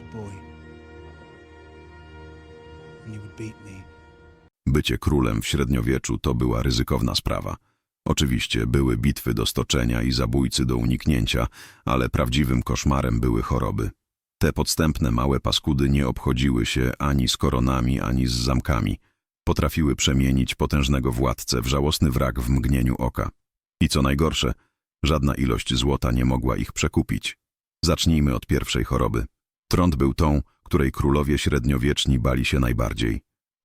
a boy. And would beat me. Bycie królem w średniowieczu to była ryzykowna sprawa. Oczywiście były bitwy do stoczenia i zabójcy do uniknięcia, ale prawdziwym koszmarem były choroby. Te podstępne małe paskudy nie obchodziły się ani z koronami, ani z zamkami. Potrafiły przemienić potężnego władcę w żałosny wrak w mgnieniu oka. I co najgorsze, żadna ilość złota nie mogła ich przekupić. Zacznijmy od pierwszej choroby. Trąd był tą, której królowie średniowieczni bali się najbardziej.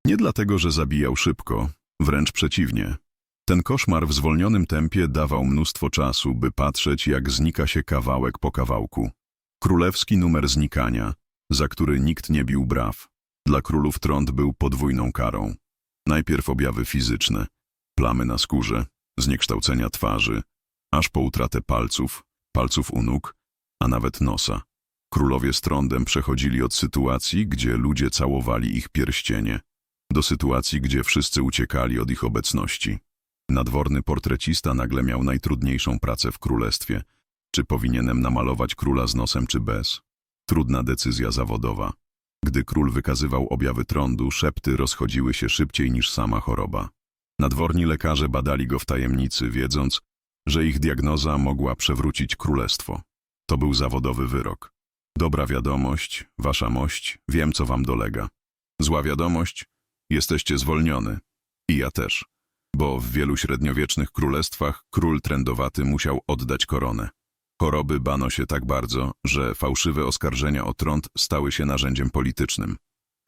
Nie dlatego, że zabijał szybko, wręcz przeciwnie. Ten koszmar w zwolnionym tempie dawał mnóstwo czasu, by patrzeć, jak znika się kawałek po kawałku. Królewski numer znikania, za który nikt nie bił braw. Dla królów trąd był podwójną karą. Najpierw objawy fizyczne, plamy na skórze, zniekształcenia twarzy, aż po utratę palców, palców u nóg, a nawet nosa. Królowie z trądem przechodzili od sytuacji, gdzie ludzie całowali ich pierścienie, do sytuacji, gdzie wszyscy uciekali od ich obecności. Nadworny portrecista nagle miał najtrudniejszą pracę w królestwie. Czy powinienem namalować króla z nosem, czy bez? Trudna decyzja zawodowa. Gdy król wykazywał objawy trądu, szepty rozchodziły się szybciej niż sama choroba. Nadworni lekarze badali go w tajemnicy, wiedząc, że ich diagnoza mogła przewrócić królestwo. To był zawodowy wyrok. Dobra wiadomość, wasza mość, wiem, co wam dolega. Zła wiadomość, jesteście zwolniony. I ja też. Bo w wielu średniowiecznych królestwach król trędowaty musiał oddać koronę. Choroby bano się tak bardzo, że fałszywe oskarżenia o trąd stały się narzędziem politycznym.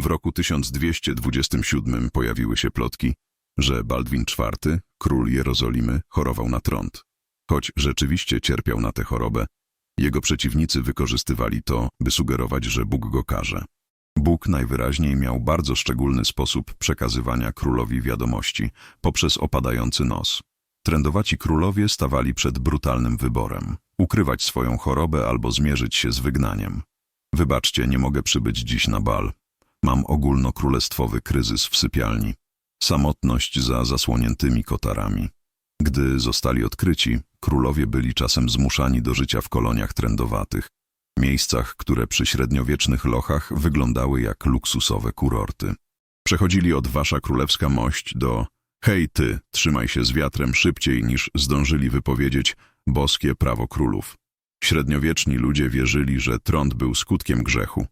W roku 1227 pojawiły się plotki, że Baldwin IV, król Jerozolimy, chorował na trąd. Choć rzeczywiście cierpiał na tę chorobę, jego przeciwnicy wykorzystywali to, by sugerować, że Bóg go karze. Bóg najwyraźniej miał bardzo szczególny sposób przekazywania królowi wiadomości poprzez opadający nos. Trędowaci królowie stawali przed brutalnym wyborem ukrywać swoją chorobę albo zmierzyć się z wygnaniem. Wybaczcie, nie mogę przybyć dziś na bal. Mam ogólnokrólestwowy kryzys w sypialni. Samotność za zasłoniętymi kotarami. Gdy zostali odkryci, królowie byli czasem zmuszani do życia w koloniach trędowatych, miejscach, które przy średniowiecznych lochach wyglądały jak luksusowe kurorty. Przechodzili od wasza królewska mość do hej ty, trzymaj się z wiatrem szybciej niż zdążyli wypowiedzieć boskie prawo królów. Średniowieczni ludzie wierzyli, że trąd był skutkiem grzechu,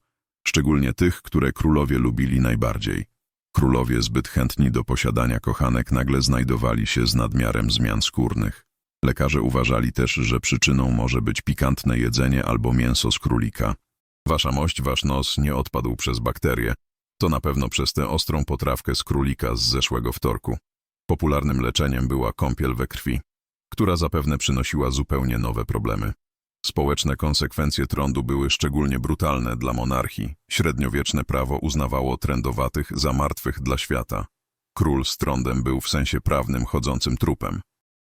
szczególnie tych, które królowie lubili najbardziej. Królowie zbyt chętni do posiadania kochanek nagle znajdowali się z nadmiarem zmian skórnych. Lekarze uważali też, że przyczyną może być pikantne jedzenie albo mięso z królika. Wasza mość, wasz nos nie odpadł przez bakterie. To na pewno przez tę ostrą potrawkę z królika z zeszłego wtorku. Popularnym leczeniem była kąpiel we krwi, która zapewne przynosiła zupełnie nowe problemy. Społeczne konsekwencje trądu były szczególnie brutalne dla monarchii. Średniowieczne prawo uznawało trędowatych za martwych dla świata. Król z trądem był w sensie prawnym chodzącym trupem.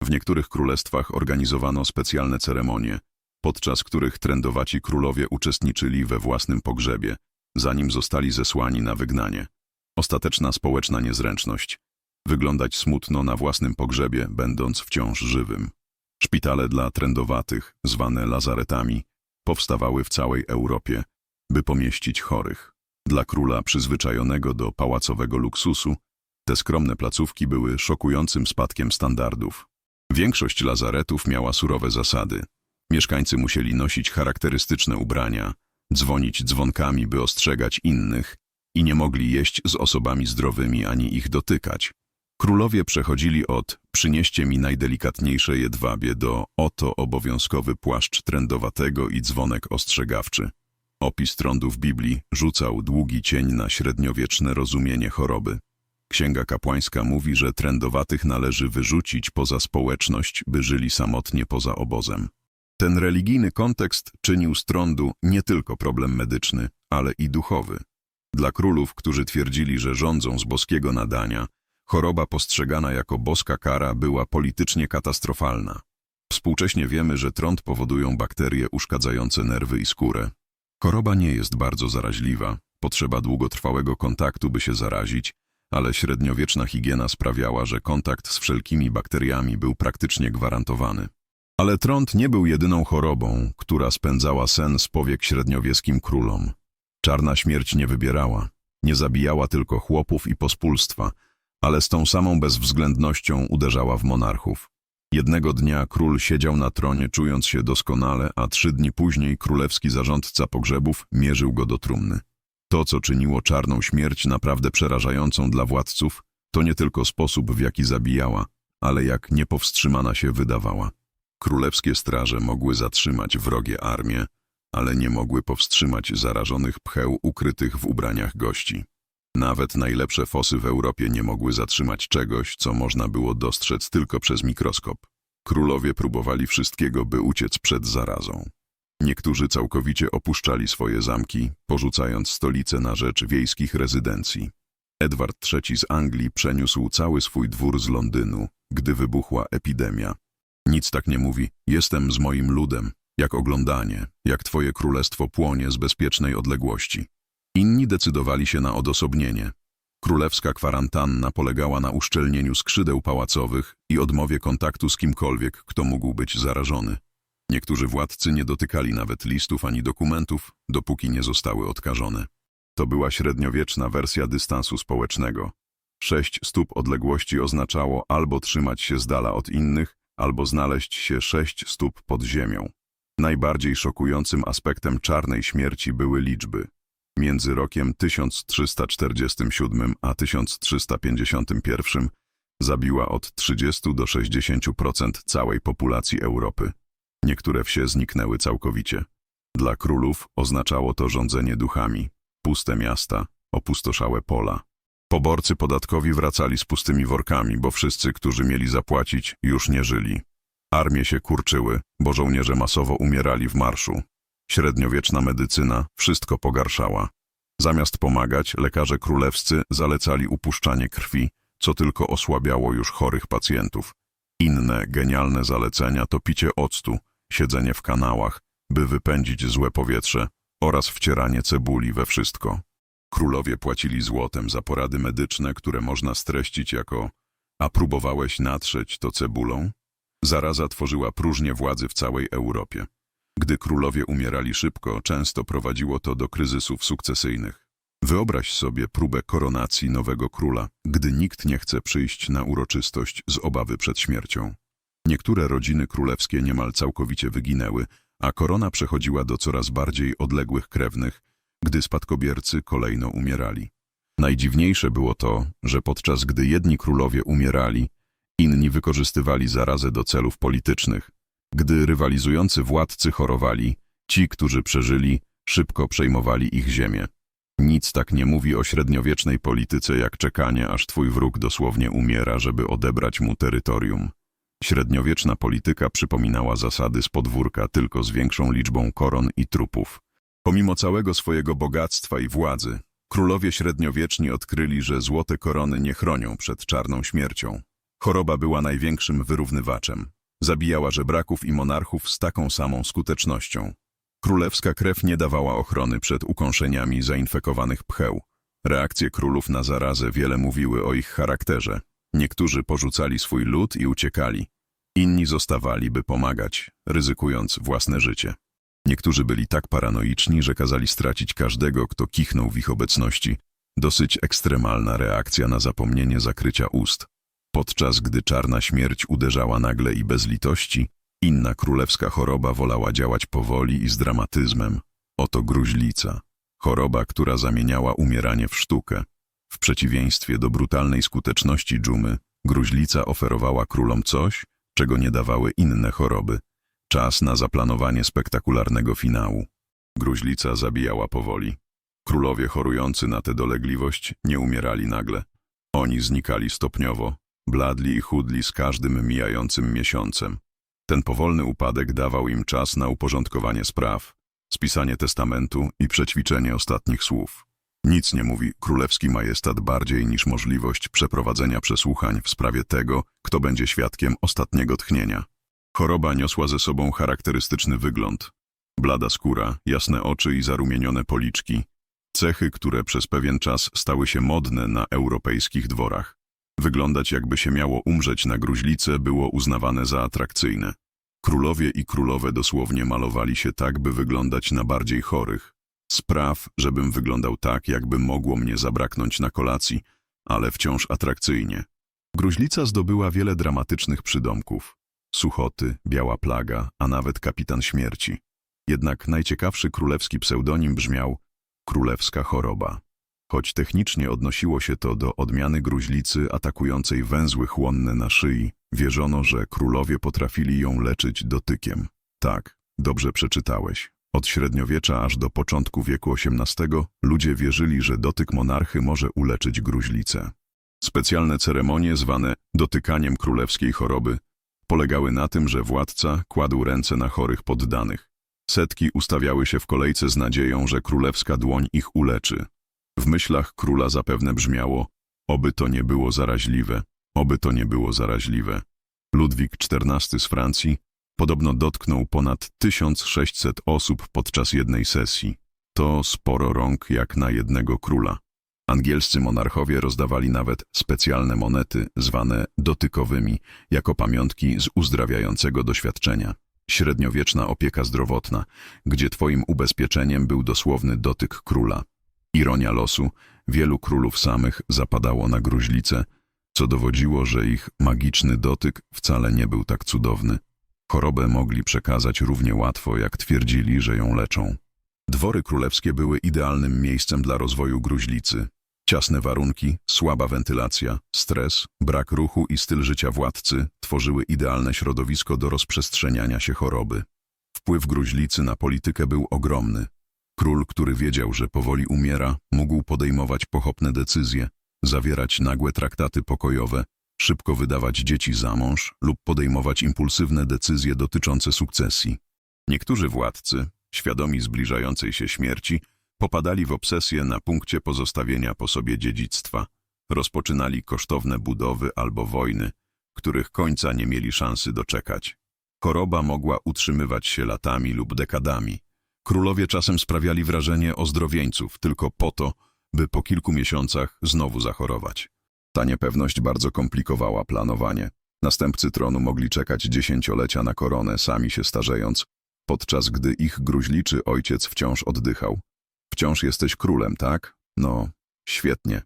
W niektórych królestwach organizowano specjalne ceremonie, podczas których trędowaci królowie uczestniczyli we własnym pogrzebie, zanim zostali zesłani na wygnanie. Ostateczna społeczna niezręczność. Wyglądać smutno na własnym pogrzebie, będąc wciąż żywym. Szpitale dla trędowatych, zwane lazaretami, powstawały w całej Europie, by pomieścić chorych. Dla króla przyzwyczajonego do pałacowego luksusu, te skromne placówki były szokującym spadkiem standardów. Większość lazaretów miała surowe zasady. Mieszkańcy musieli nosić charakterystyczne ubrania, dzwonić dzwonkami, by ostrzegać innych i nie mogli jeść z osobami zdrowymi ani ich dotykać. Królowie przechodzili od przynieście mi najdelikatniejsze jedwabie do oto obowiązkowy płaszcz trędowatego i dzwonek ostrzegawczy. Opis trądu w Biblii rzucał długi cień na średniowieczne rozumienie choroby. Księga kapłańska mówi, że trędowatych należy wyrzucić poza społeczność, by żyli samotnie poza obozem. Ten religijny kontekst czynił z trądu nie tylko problem medyczny, ale i duchowy. Dla królów, którzy twierdzili, że rządzą z boskiego nadania, choroba postrzegana jako boska kara była politycznie katastrofalna. Współcześnie wiemy, że trąd powodują bakterie uszkadzające nerwy i skórę. Choroba nie jest bardzo zaraźliwa, potrzeba długotrwałego kontaktu, by się zarazić, ale średniowieczna higiena sprawiała, że kontakt z wszelkimi bakteriami był praktycznie gwarantowany. Ale trąd nie był jedyną chorobą, która spędzała sen z powiek średniowieskim królom. Czarna śmierć nie wybierała. Nie zabijała tylko chłopów i pospólstwa, ale z tą samą bezwzględnością uderzała w monarchów. Jednego dnia król siedział na tronie, czując się doskonale, a trzy dni później królewski zarządca pogrzebów mierzył go do trumny. To, co czyniło czarną śmierć naprawdę przerażającą dla władców, to nie tylko sposób, w jaki zabijała, ale jak niepowstrzymana się wydawała. Królewskie straże mogły zatrzymać wrogie armie, ale nie mogły powstrzymać zarażonych pcheł ukrytych w ubraniach gości. Nawet najlepsze fosy w Europie nie mogły zatrzymać czegoś, co można było dostrzec tylko przez mikroskop. Królowie próbowali wszystkiego, by uciec przed zarazą. Niektórzy całkowicie opuszczali swoje zamki, porzucając stolice na rzecz wiejskich rezydencji. Edward III z Anglii przeniósł cały swój dwór z Londynu, gdy wybuchła epidemia. Nic tak nie mówi, jestem z moim ludem, jak oglądanie, jak twoje królestwo płonie z bezpiecznej odległości. Inni decydowali się na odosobnienie. Królewska kwarantanna polegała na uszczelnieniu skrzydeł pałacowych i odmowie kontaktu z kimkolwiek, kto mógł być zarażony. Niektórzy władcy nie dotykali nawet listów ani dokumentów, dopóki nie zostały odkażone. To była średniowieczna wersja dystansu społecznego. Sześć stóp odległości oznaczało albo trzymać się z dala od innych, albo znaleźć się sześć stóp pod ziemią. Najbardziej szokującym aspektem czarnej śmierci były liczby. Między rokiem 1347 a 1351 zabiła od 30 do 60% całej populacji Europy. Niektóre wsie zniknęły całkowicie. Dla królów oznaczało to rządzenie duchami, puste miasta, opustoszałe pola. Poborcy podatkowi wracali z pustymi workami, bo wszyscy, którzy mieli zapłacić, już nie żyli. Armie się kurczyły, bo żołnierze masowo umierali w marszu. Średniowieczna medycyna wszystko pogarszała. Zamiast pomagać, lekarze królewscy zalecali upuszczanie krwi, co tylko osłabiało już chorych pacjentów. Inne genialne zalecenia to picie octu, siedzenie w kanałach, by wypędzić złe powietrze oraz wcieranie cebuli we wszystko. Królowie płacili złotem za porady medyczne, które można streścić jako a próbowałeś natrzeć to cebulą? Zaraza tworzyła próżnię władzy w całej Europie. Gdy królowie umierali szybko, często prowadziło to do kryzysów sukcesyjnych. Wyobraź sobie próbę koronacji nowego króla, gdy nikt nie chce przyjść na uroczystość z obawy przed śmiercią. Niektóre rodziny królewskie niemal całkowicie wyginęły, a korona przechodziła do coraz bardziej odległych krewnych, gdy spadkobiercy kolejno umierali. Najdziwniejsze było to, że podczas gdy jedni królowie umierali, inni wykorzystywali zarazę do celów politycznych. Gdy rywalizujący władcy chorowali, ci, którzy przeżyli, szybko przejmowali ich ziemię. Nic tak nie mówi o średniowiecznej polityce jak czekanie, aż twój wróg dosłownie umiera, żeby odebrać mu terytorium. Średniowieczna polityka przypominała zasady z podwórka tylko z większą liczbą koron i trupów. Pomimo całego swojego bogactwa i władzy, królowie średniowieczni odkryli, że złote korony nie chronią przed czarną śmiercią. Choroba była największym wyrównywaczem. Zabijała żebraków i monarchów z taką samą skutecznością. Królewska krew nie dawała ochrony przed ukąszeniami zainfekowanych pcheł. Reakcje królów na zarazę wiele mówiły o ich charakterze. Niektórzy porzucali swój lud i uciekali. Inni zostawali, by pomagać, ryzykując własne życie. Niektórzy byli tak paranoiczni, że kazali stracić każdego, kto kichnął w ich obecności. Dosyć ekstremalna reakcja na zapomnienie zakrycia ust. Podczas gdy czarna śmierć uderzała nagle i bez litości, inna królewska choroba wolała działać powoli i z dramatyzmem. Oto gruźlica. Choroba, która zamieniała umieranie w sztukę. W przeciwieństwie do brutalnej skuteczności dżumy, gruźlica oferowała królom coś, czego nie dawały inne choroby. Czas na zaplanowanie spektakularnego finału. Gruźlica zabijała powoli. Królowie chorujący na tę dolegliwość nie umierali nagle. Oni znikali stopniowo, bladli i chudli z każdym mijającym miesiącem. Ten powolny upadek dawał im czas na uporządkowanie spraw, spisanie testamentu i przećwiczenie ostatnich słów. Nic nie mówi królewski majestat bardziej niż możliwość przeprowadzenia przesłuchań w sprawie tego, kto będzie świadkiem ostatniego tchnienia. Choroba niosła ze sobą charakterystyczny wygląd. Blada skóra, jasne oczy i zarumienione policzki. Cechy, które przez pewien czas stały się modne na europejskich dworach. Wyglądać jakby się miało umrzeć na gruźlicę było uznawane za atrakcyjne. Królowie i królowe dosłownie malowali się tak, by wyglądać na bardziej chorych. Spraw, żebym wyglądał tak, jakby mogło mnie zabraknąć na kolacji, ale wciąż atrakcyjnie. Gruźlica zdobyła wiele dramatycznych przydomków. Suchoty, Biała Plaga, a nawet Kapitan Śmierci. Jednak najciekawszy królewski pseudonim brzmiał Królewska Choroba. Choć technicznie odnosiło się to do odmiany gruźlicy atakującej węzły chłonne na szyi, wierzono, że królowie potrafili ją leczyć dotykiem. Tak, dobrze przeczytałeś. Od średniowiecza aż do początku wieku XVIII ludzie wierzyli, że dotyk monarchy może uleczyć gruźlicę. Specjalne ceremonie zwane dotykaniem królewskiej choroby polegały na tym, że władca kładł ręce na chorych poddanych. Setki ustawiały się w kolejce z nadzieją, że królewska dłoń ich uleczy. W myślach króla zapewne brzmiało, oby to nie było zaraźliwe, oby to nie było zaraźliwe. Ludwik XIV z Francji podobno dotknął ponad 1600 osób podczas jednej sesji. To sporo rąk jak na jednego króla. Angielscy monarchowie rozdawali nawet specjalne monety, zwane dotykowymi, jako pamiątki z uzdrawiającego doświadczenia. Średniowieczna opieka zdrowotna, gdzie twoim ubezpieczeniem był dosłowny dotyk króla. Ironia losu, wielu królów samych zapadało na gruźlicę, co dowodziło, że ich magiczny dotyk wcale nie był tak cudowny. Chorobę mogli przekazać równie łatwo, jak twierdzili, że ją leczą. Dwory królewskie były idealnym miejscem dla rozwoju gruźlicy. Ciasne warunki, słaba wentylacja, stres, brak ruchu i styl życia władcy tworzyły idealne środowisko do rozprzestrzeniania się choroby. Wpływ gruźlicy na politykę był ogromny. Król, który wiedział, że powoli umiera, mógł podejmować pochopne decyzje, zawierać nagłe traktaty pokojowe, szybko wydawać dzieci za mąż lub podejmować impulsywne decyzje dotyczące sukcesji. Niektórzy władcy, świadomi zbliżającej się śmierci, popadali w obsesję na punkcie pozostawienia po sobie dziedzictwa. Rozpoczynali kosztowne budowy albo wojny, których końca nie mieli szansy doczekać. Choroba mogła utrzymywać się latami lub dekadami. Królowie czasem sprawiali wrażenie ozdrowieńców tylko po to, by po kilku miesiącach znowu zachorować. Ta niepewność bardzo komplikowała planowanie. Następcy tronu mogli czekać dziesięciolecia na koronę, sami się starzejąc, podczas gdy ich gruźliczy ojciec wciąż oddychał. Wciąż jesteś królem, tak? No, świetnie,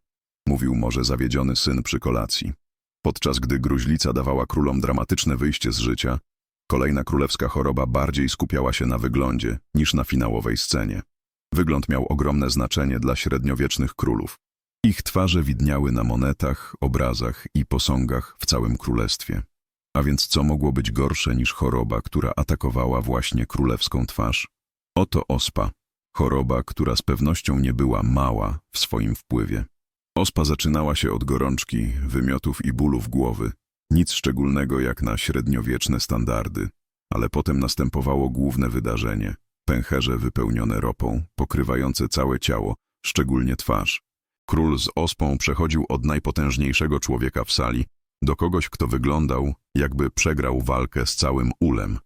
mówił może zawiedziony syn przy kolacji. Podczas gdy gruźlica dawała królom dramatyczne wyjście z życia, kolejna królewska choroba bardziej skupiała się na wyglądzie niż na finałowej scenie. Wygląd miał ogromne znaczenie dla średniowiecznych królów. Ich twarze widniały na monetach, obrazach i posągach w całym królestwie. A więc co mogło być gorsze niż choroba, która atakowała właśnie królewską twarz? Oto ospa, choroba, która z pewnością nie była mała w swoim wpływie. Ospa zaczynała się od gorączki, wymiotów i bólów głowy. Nic szczególnego jak na średniowieczne standardy, ale potem następowało główne wydarzenie. Pęcherze wypełnione ropą, pokrywające całe ciało, szczególnie twarz. Król z ospą przechodził od najpotężniejszego człowieka w sali do kogoś, kto wyglądał, jakby przegrał walkę z całym ulem.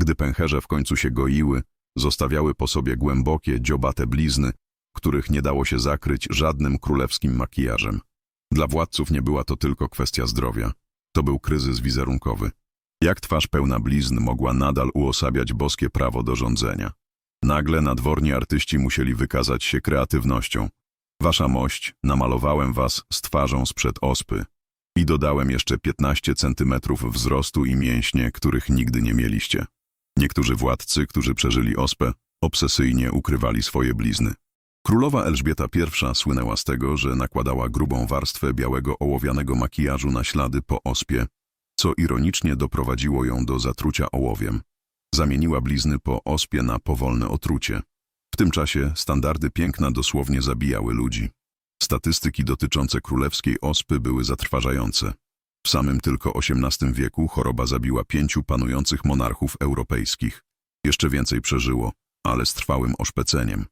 Gdy pęcherze w końcu się goiły, zostawiały po sobie głębokie, dziobate blizny, których nie dało się zakryć żadnym królewskim makijażem. Dla władców nie była to tylko kwestia zdrowia. To był kryzys wizerunkowy. Jak twarz pełna blizn mogła nadal uosabiać boskie prawo do rządzenia? Nagle nadworni artyści musieli wykazać się kreatywnością. Wasza mość, namalowałem was z twarzą sprzed ospy. I dodałem jeszcze 15 centymetrów wzrostu i mięśnie, których nigdy nie mieliście. Niektórzy władcy, którzy przeżyli ospę, obsesyjnie ukrywali swoje blizny. Królowa Elżbieta I słynęła z tego, że nakładała grubą warstwę białego ołowianego makijażu na ślady po ospie, co ironicznie doprowadziło ją do zatrucia ołowiem. Zamieniła blizny po ospie na powolne otrucie. W tym czasie standardy piękna dosłownie zabijały ludzi. Statystyki dotyczące królewskiej ospy były zatrważające. W samym tylko XVIII wieku choroba zabiła pięciu panujących monarchów europejskich. Jeszcze więcej przeżyło, ale z trwałym oszpeceniem.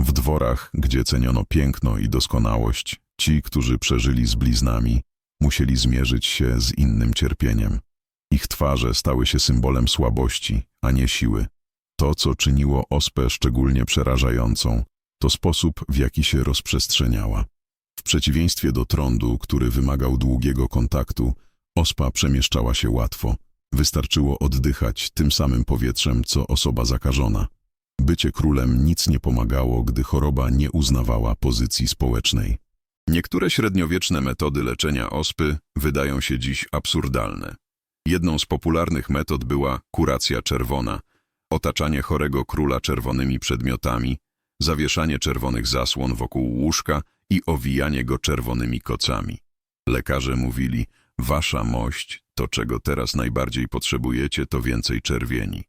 W dworach, gdzie ceniono piękno i doskonałość, ci, którzy przeżyli z bliznami, musieli zmierzyć się z innym cierpieniem. Ich twarze stały się symbolem słabości, a nie siły. To, co czyniło ospę szczególnie przerażającą, to sposób, w jaki się rozprzestrzeniała. W przeciwieństwie do trądu, który wymagał długiego kontaktu, ospa przemieszczała się łatwo. Wystarczyło oddychać tym samym powietrzem, co osoba zakażona. Bycie królem nic nie pomagało, gdy choroba nie uznawała pozycji społecznej. Niektóre średniowieczne metody leczenia ospy wydają się dziś absurdalne. Jedną z popularnych metod była kuracja czerwona, otaczanie chorego króla czerwonymi przedmiotami, zawieszanie czerwonych zasłon wokół łóżka i owijanie go czerwonymi kocami. Lekarze mówili, wasza mość, to czego teraz najbardziej potrzebujecie, to więcej czerwieni.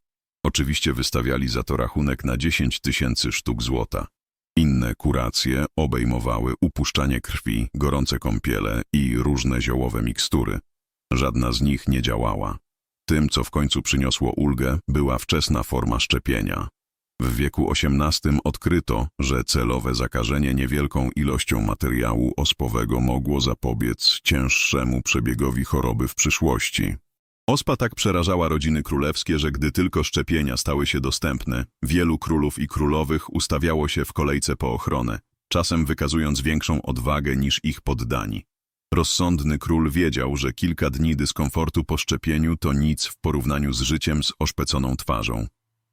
Oczywiście wystawiali za to rachunek na 10 tysięcy sztuk złota. Inne kuracje obejmowały upuszczanie krwi, gorące kąpiele i różne ziołowe mikstury. Żadna z nich nie działała. Tym, co w końcu przyniosło ulgę, była wczesna forma szczepienia. W wieku XVIII odkryto, że celowe zakażenie niewielką ilością materiału ospowego mogło zapobiec cięższemu przebiegowi choroby w przyszłości. Ospa tak przerażała rodziny królewskie, że gdy tylko szczepienia stały się dostępne, wielu królów i królowych ustawiało się w kolejce po ochronę, czasem wykazując większą odwagę niż ich poddani. Rozsądny król wiedział, że kilka dni dyskomfortu po szczepieniu to nic w porównaniu z życiem z oszpeconą twarzą.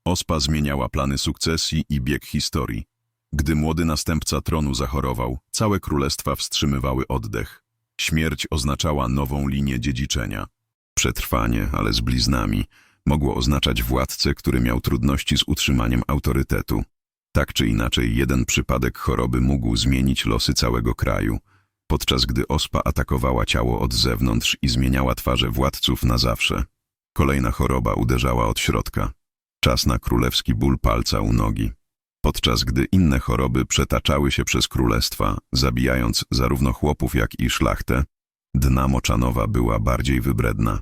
Ospa zmieniała plany sukcesji i bieg historii. Gdy młody następca tronu zachorował, całe królestwa wstrzymywały oddech. Śmierć oznaczała nową linię dziedziczenia. Przetrwanie, ale z bliznami, mogło oznaczać władcę, który miał trudności z utrzymaniem autorytetu. Tak czy inaczej, jeden przypadek choroby mógł zmienić losy całego kraju, podczas gdy ospa atakowała ciało od zewnątrz i zmieniała twarze władców na zawsze. Kolejna choroba uderzała od środka. Czas na królewski ból palca u nogi. Podczas gdy inne choroby przetaczały się przez królestwa, zabijając zarówno chłopów, jak i szlachtę, dna moczanowa była bardziej wybredna.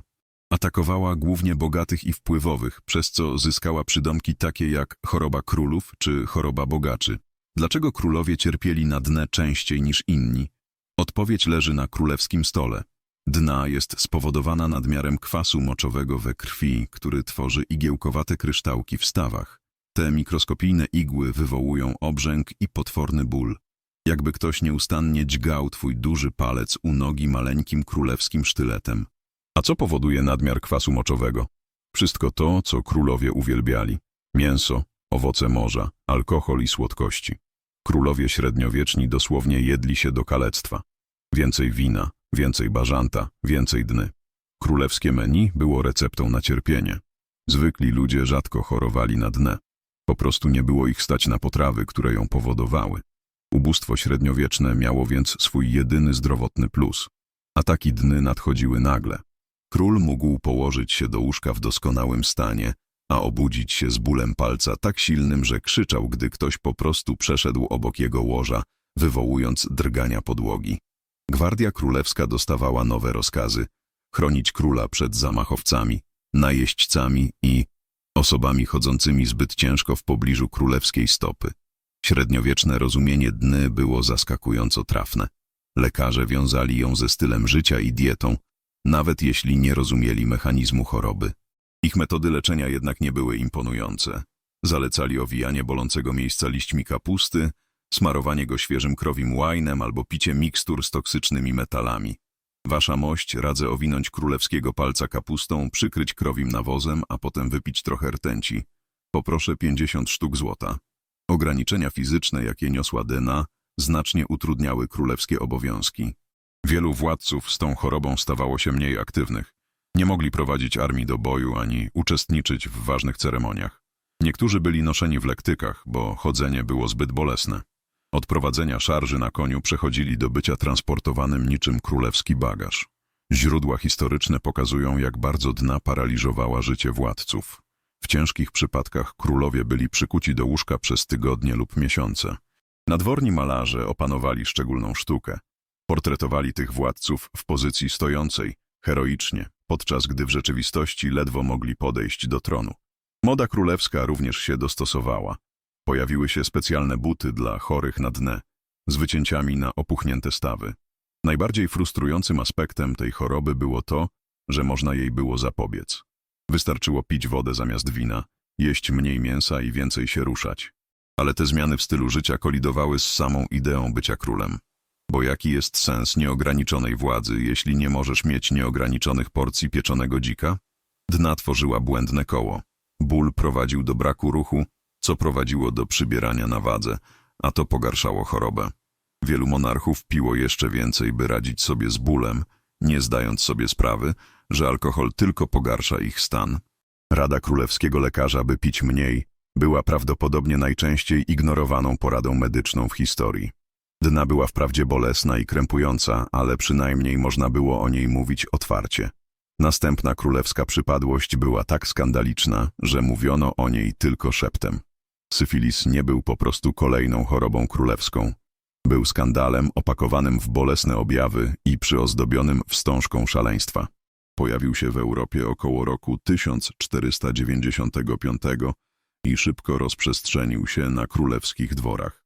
Atakowała głównie bogatych i wpływowych, przez co zyskała przydomki takie jak choroba królów czy choroba bogaczy. Dlaczego królowie cierpieli na dnę częściej niż inni? Odpowiedź leży na królewskim stole. Dna jest spowodowana nadmiarem kwasu moczowego we krwi, który tworzy igiełkowate kryształki w stawach. Te mikroskopijne igły wywołują obrzęk i potworny ból. Jakby ktoś nieustannie dźgał twój duży palec u nogi maleńkim królewskim sztyletem. A co powoduje nadmiar kwasu moczowego? Wszystko to, co królowie uwielbiali. Mięso, owoce morza, alkohol i słodkości. Królowie średniowieczni dosłownie jedli się do kalectwa. Więcej wina, więcej bażanta, więcej dny. Królewskie menu było receptą na cierpienie. Zwykli ludzie rzadko chorowali na dnę. Po prostu nie było ich stać na potrawy, które ją powodowały. Ubóstwo średniowieczne miało więc swój jedyny zdrowotny plus. Ataki dny nadchodziły nagle. Król mógł położyć się do łóżka w doskonałym stanie, a obudzić się z bólem palca tak silnym, że krzyczał, gdy ktoś po prostu przeszedł obok jego łoża, wywołując drgania podłogi. Gwardia Królewska dostawała nowe rozkazy chronić króla przed zamachowcami, najeźdźcami i osobami chodzącymi zbyt ciężko w pobliżu królewskiej stopy. Średniowieczne rozumienie dny było zaskakująco trafne. Lekarze wiązali ją ze stylem życia i dietą, nawet jeśli nie rozumieli mechanizmu choroby. Ich metody leczenia jednak nie były imponujące. Zalecali owijanie bolącego miejsca liśćmi kapusty, smarowanie go świeżym krowim łajnem albo picie mikstur z toksycznymi metalami. Wasza mość radzę owinąć królewskiego palca kapustą, przykryć krowim nawozem, a potem wypić trochę rtęci. Poproszę 50 sztuk złota. Ograniczenia fizyczne, jakie niosła Dena, znacznie utrudniały królewskie obowiązki. Wielu władców z tą chorobą stawało się mniej aktywnych. Nie mogli prowadzić armii do boju ani uczestniczyć w ważnych ceremoniach. Niektórzy byli noszeni w lektykach, bo chodzenie było zbyt bolesne. Od prowadzenia szarży na koniu przechodzili do bycia transportowanym niczym królewski bagaż. Źródła historyczne pokazują, jak bardzo dna paraliżowała życie władców. W ciężkich przypadkach królowie byli przykuci do łóżka przez tygodnie lub miesiące. Nadworni malarze opanowali szczególną sztukę. Portretowali tych władców w pozycji stojącej, heroicznie, podczas gdy w rzeczywistości ledwo mogli podejść do tronu. Moda królewska również się dostosowała. Pojawiły się specjalne buty dla chorych na dnę, z wycięciami na opuchnięte stawy. Najbardziej frustrującym aspektem tej choroby było to, że można jej było zapobiec. Wystarczyło pić wodę zamiast wina, jeść mniej mięsa i więcej się ruszać. Ale te zmiany w stylu życia kolidowały z samą ideą bycia królem. Bo jaki jest sens nieograniczonej władzy, jeśli nie możesz mieć nieograniczonych porcji pieczonego dzika? Dna tworzyła błędne koło. Ból prowadził do braku ruchu, co prowadziło do przybierania na wadze, a to pogarszało chorobę. Wielu monarchów piło jeszcze więcej, by radzić sobie z bólem, nie zdając sobie sprawy, że alkohol tylko pogarsza ich stan. Rada królewskiego lekarza, by pić mniej, była prawdopodobnie najczęściej ignorowaną poradą medyczną w historii. Dna była wprawdzie bolesna i krępująca, ale przynajmniej można było o niej mówić otwarcie. Następna królewska przypadłość była tak skandaliczna, że mówiono o niej tylko szeptem. Syfilis nie był po prostu kolejną chorobą królewską. Był skandalem opakowanym w bolesne objawy i przyozdobionym wstążką szaleństwa. Pojawił się w Europie około roku 1495 i szybko rozprzestrzenił się na królewskich dworach.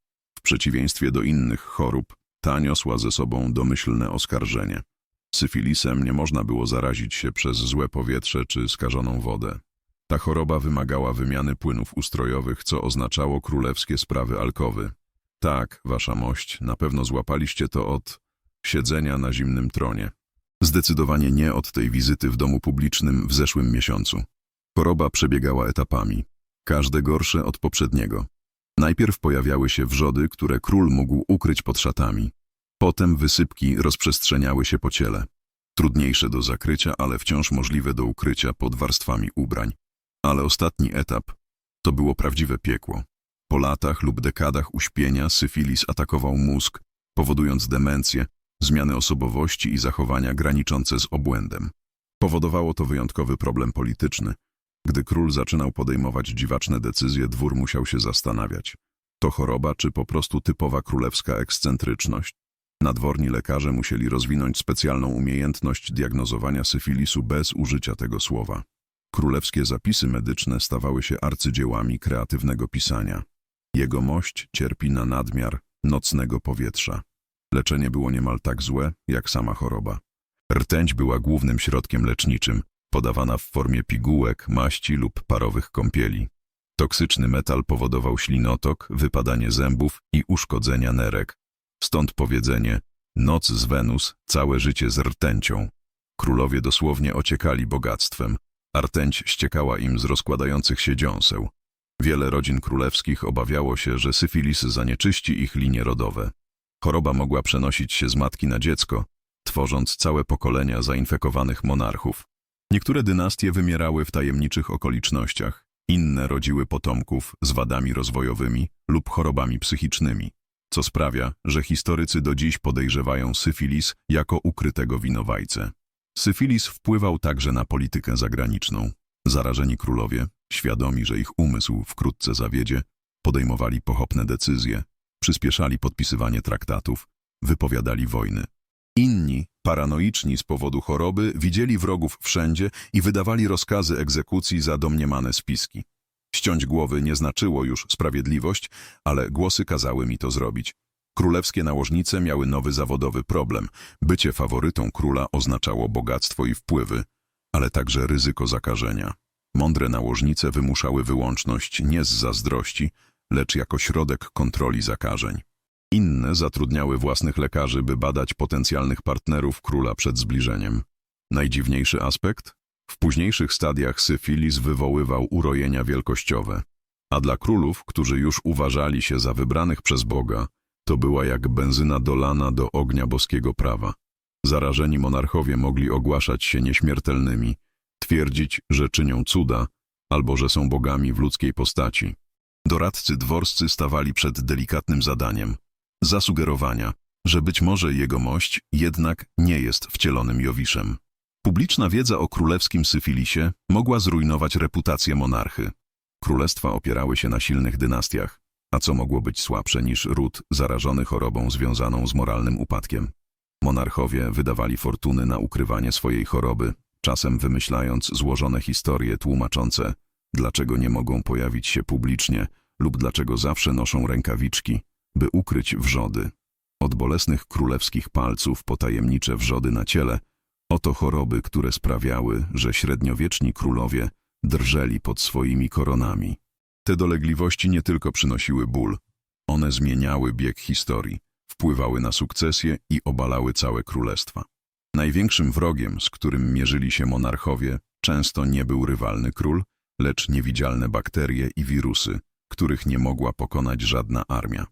Przeciwieństwie do innych chorób, ta niosła ze sobą domyślne oskarżenie. Syfilisem nie można było zarazić się przez złe powietrze czy skażoną wodę. Ta choroba wymagała wymiany płynów ustrojowych, co oznaczało królewskie sprawy alkowy. Tak, wasza mość, na pewno złapaliście to od siedzenia na zimnym tronie. Zdecydowanie nie od tej wizyty w domu publicznym w zeszłym miesiącu. Choroba przebiegała etapami, każde gorsze od poprzedniego. Najpierw pojawiały się wrzody, które król mógł ukryć pod szatami. Potem wysypki rozprzestrzeniały się po ciele. Trudniejsze do zakrycia, ale wciąż możliwe do ukrycia pod warstwami ubrań. Ale ostatni etap to było prawdziwe piekło. Po latach lub dekadach uśpienia syfilis atakował mózg, powodując demencję, zmiany osobowości i zachowania graniczące z obłędem. Powodowało to wyjątkowy problem polityczny. Gdy król zaczynał podejmować dziwaczne decyzje, dwór musiał się zastanawiać. To choroba czy po prostu typowa królewska ekscentryczność? Nadworni lekarze musieli rozwinąć specjalną umiejętność diagnozowania syfilisu bez użycia tego słowa. Królewskie zapisy medyczne stawały się arcydziełami kreatywnego pisania. Jego mość cierpi na nadmiar nocnego powietrza. Leczenie było niemal tak złe, jak sama choroba. Rtęć była głównym środkiem leczniczym, podawana w formie pigułek, maści lub parowych kąpieli. Toksyczny metal powodował ślinotok, wypadanie zębów i uszkodzenia nerek. Stąd powiedzenie noc z Wenus, całe życie z rtęcią. Królowie dosłownie ociekali bogactwem, a rtęć ściekała im z rozkładających się dziąseł. Wiele rodzin królewskich obawiało się, że syfilis zanieczyści ich linie rodowe. Choroba mogła przenosić się z matki na dziecko, tworząc całe pokolenia zainfekowanych monarchów. Niektóre dynastie wymierały w tajemniczych okolicznościach, inne rodziły potomków z wadami rozwojowymi lub chorobami psychicznymi, co sprawia, że historycy do dziś podejrzewają syfilis jako ukrytego winowajcę. Syfilis wpływał także na politykę zagraniczną. Zarażeni królowie, świadomi, że ich umysł wkrótce zawiedzie, podejmowali pochopne decyzje, przyspieszali podpisywanie traktatów, wypowiadali wojny. Inni, paranoiczni z powodu choroby, widzieli wrogów wszędzie i wydawali rozkazy egzekucji za domniemane spiski. Ściąć głowy nie znaczyło już sprawiedliwość, ale głosy kazały mi to zrobić. Królewskie nałożnice miały nowy zawodowy problem. Bycie faworytą króla oznaczało bogactwo i wpływy, ale także ryzyko zakażenia. Mądre nałożnice wymuszały wyłączność nie z zazdrości, lecz jako środek kontroli zakażeń. Inne zatrudniały własnych lekarzy, by badać potencjalnych partnerów króla przed zbliżeniem. Najdziwniejszy aspekt? W późniejszych stadiach syfilis wywoływał urojenia wielkościowe, a dla królów, którzy już uważali się za wybranych przez Boga, to była jak benzyna dolana do ognia boskiego prawa. Zarażeni monarchowie mogli ogłaszać się nieśmiertelnymi, twierdzić, że czynią cuda, albo że są bogami w ludzkiej postaci. Doradcy dworscy stawali przed delikatnym zadaniem zasugerowania, że być może jego mość jednak nie jest wcielonym Jowiszem. Publiczna wiedza o królewskim syfilisie mogła zrujnować reputację monarchy. Królestwa opierały się na silnych dynastiach, a co mogło być słabsze niż ród zarażony chorobą związaną z moralnym upadkiem. Monarchowie wydawali fortuny na ukrywanie swojej choroby, czasem wymyślając złożone historie tłumaczące, dlaczego nie mogą pojawić się publicznie lub dlaczego zawsze noszą rękawiczki, by ukryć wrzody. Od bolesnych królewskich palców po tajemnicze wrzody na ciele, oto choroby, które sprawiały, że średniowieczni królowie drżeli pod swoimi koronami. Te dolegliwości nie tylko przynosiły ból, one zmieniały bieg historii, wpływały na sukcesję i obalały całe królestwa. Największym wrogiem, z którym mierzyli się monarchowie, często nie był rywalny król, lecz niewidzialne bakterie i wirusy, których nie mogła pokonać żadna armia.